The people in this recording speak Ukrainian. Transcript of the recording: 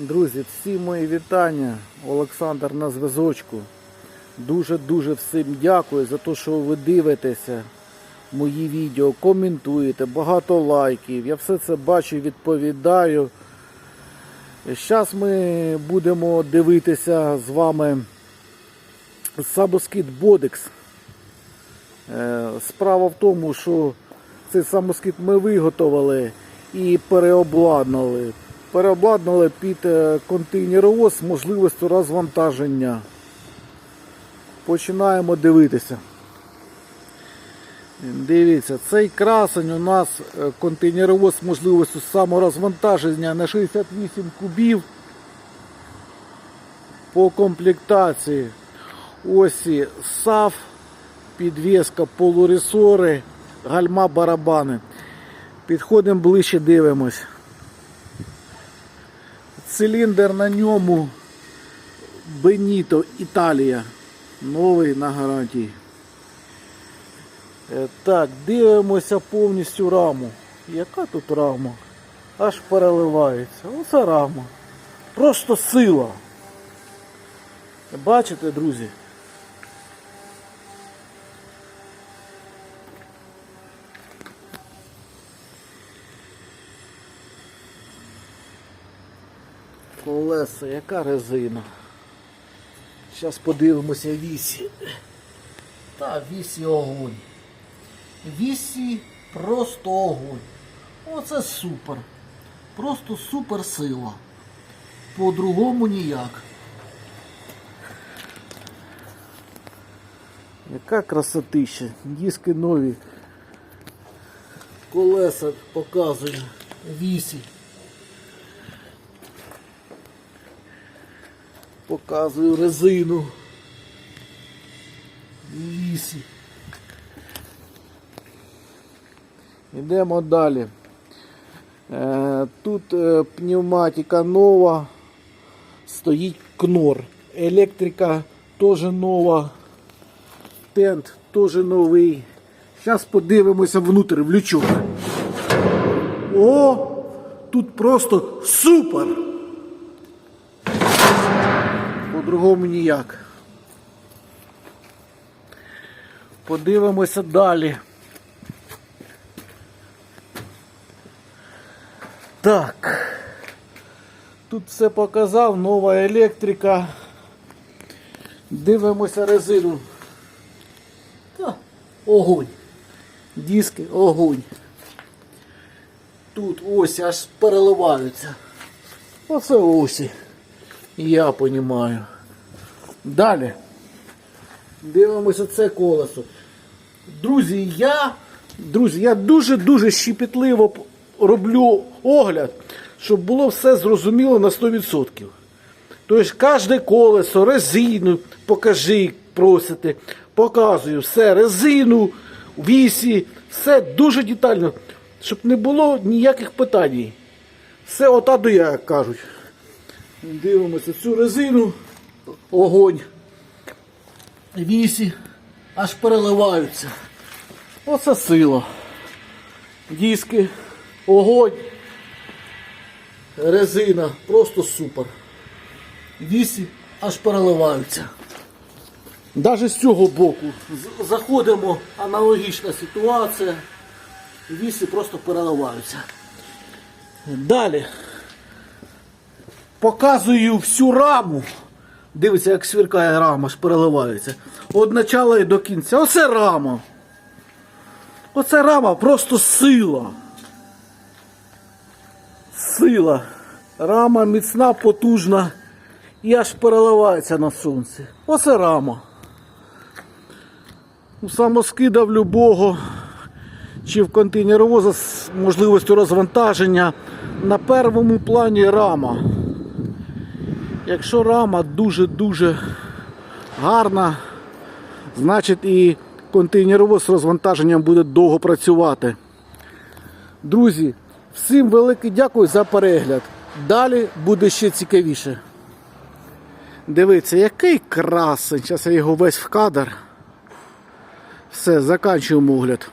Друзі, всі мої вітання. Олександр на зв'язочку. Дуже-дуже всім дякую за те, що ви дивитеся мої відео, коментуєте, багато лайків. Я все це бачу відповідаю. Зараз ми будемо дивитися з вами самоскид Бодекс. Е, Справа в тому, що цей самоскид ми виготовили і переобладнали. Переобладнали під е, контейнеровоз з можливістю розвантаження. Починаємо дивитися. Дивіться, цей красень у нас е, контейнеровоз з можливістю саморозвантаження на 68 кубів по комплектації. Осі САФ, підвіска, полуресори, гальма, барабани. Підходимо ближче, дивимось. Циліндр на ньому Беніто, Італія. Новий на гарантії. Е, Так, дивимося повністю раму. Яка тут рама? Аж переливається. Оце рама. Просто сила. Бачите, друзі? Колеса, яка резина. Зараз подивимося вісі. Та вісі огонь. Вісі просто огонь. Оце супер. Просто супер сила. По-другому ніяк. Яка красотища. Диски нові. Колеса показую. Вісі. Показую резину. Вісі. Йдемо далі. Е, Тут е, пневматика нова. Стоїть кнор. Електрика теж нова. Тент теж новий. Зараз подивимося внутрі в лючок. О! Тут просто супер! По-другому ніяк. Подивимося далі. Так. Тут все показав, нова електрика. Дивимося резину. Та, огонь. Диски, огонь. Тут ось аж переливаються. Оце осі. Я розумію. Далі. Дивимося це колесо. Друзі, я, друзі, я дуже-дуже щепетливо роблю огляд, щоб було все зрозуміло на 100%. Тобто кожне колесо, резину покажи, просите, показую все, резину, вісі, все дуже детально, щоб не було ніяких питань. Все ота до я, як кажуть. Дивимося цю резину, огонь. Вісі аж переливаються. Оце сила. Диски, огонь, резина, просто супер. Вісі аж переливаються. Навіть з цього боку заходимо, аналогічна ситуація. Вісі просто переливаються. Далі показую всю раму. Дивіться, як сверкає рама, аж переливається. Від начала і до кінця. Оце рама. Оце рама просто сила. Сила. Рама міцна, потужна і аж переливається на сонці. Оце рама. Самоскида в любого чи в контейнеровоза з можливістю розвантаження на першому плані рама. Якщо рама дуже-дуже гарна, значить і контейнеровоз з розвантаженням буде довго працювати. Друзі, всім велике дякую за перегляд. Далі буде ще цікавіше. Дивіться, який красень. Зараз я його весь в кадр. Все, заканчуємо огляд.